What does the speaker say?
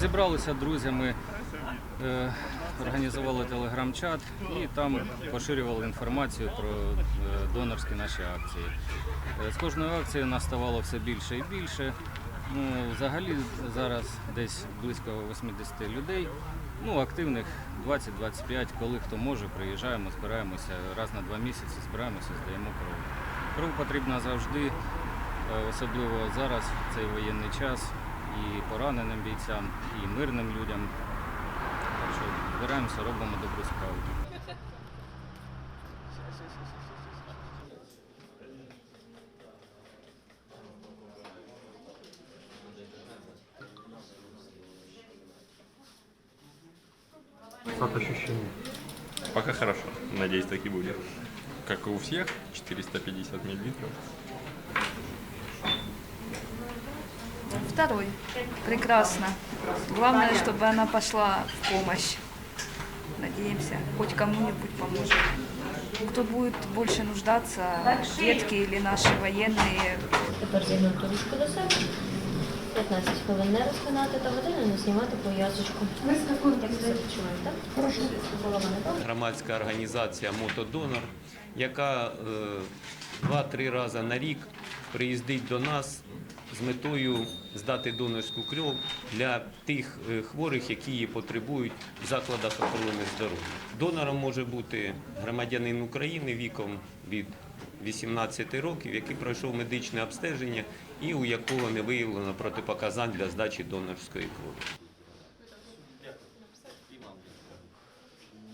Зібралися друзями, е, організували телеграм-чат і там поширювали інформацію про е, донорські наші акції. Е, З кожною акцією нас ставало все більше і більше. Ну, взагалі зараз десь близько 80 людей. Ну, активних 20-25, коли хто може, приїжджаємо, збираємося раз на два місяці, збираємося, здаємо кров. Кров потрібна завжди, особливо зараз, в цей воєнний час, і пораненим бійцям, і мирним людям. Так що збираємося, робимо добру справу. Как ощущения? Пока хорошо. Надеюсь, так и будет. Как и у всех, 450 миллилитров. Второй. Прекрасно. Главное, чтобы она пошла в помощь. Надеемся, хоть кому-нибудь поможет. Кто будет больше нуждаться, детки или наши военные, Тепер зігнути ручку до себе. 15 хвилин не розпинати та годину не знімати пов'язочку. Ви з себе так? Болить? громадська організація Мотодонор, яка е, два-три рази на рік приїздить до нас метою здати донорську кров для тих е, хворих, які її потребують в закладах охорони здоров'я. Донором може бути громадянин України віком від 18 років, який пройшов медичне обстеження і у якого не виявлено протипоказань для здачі донорської крові.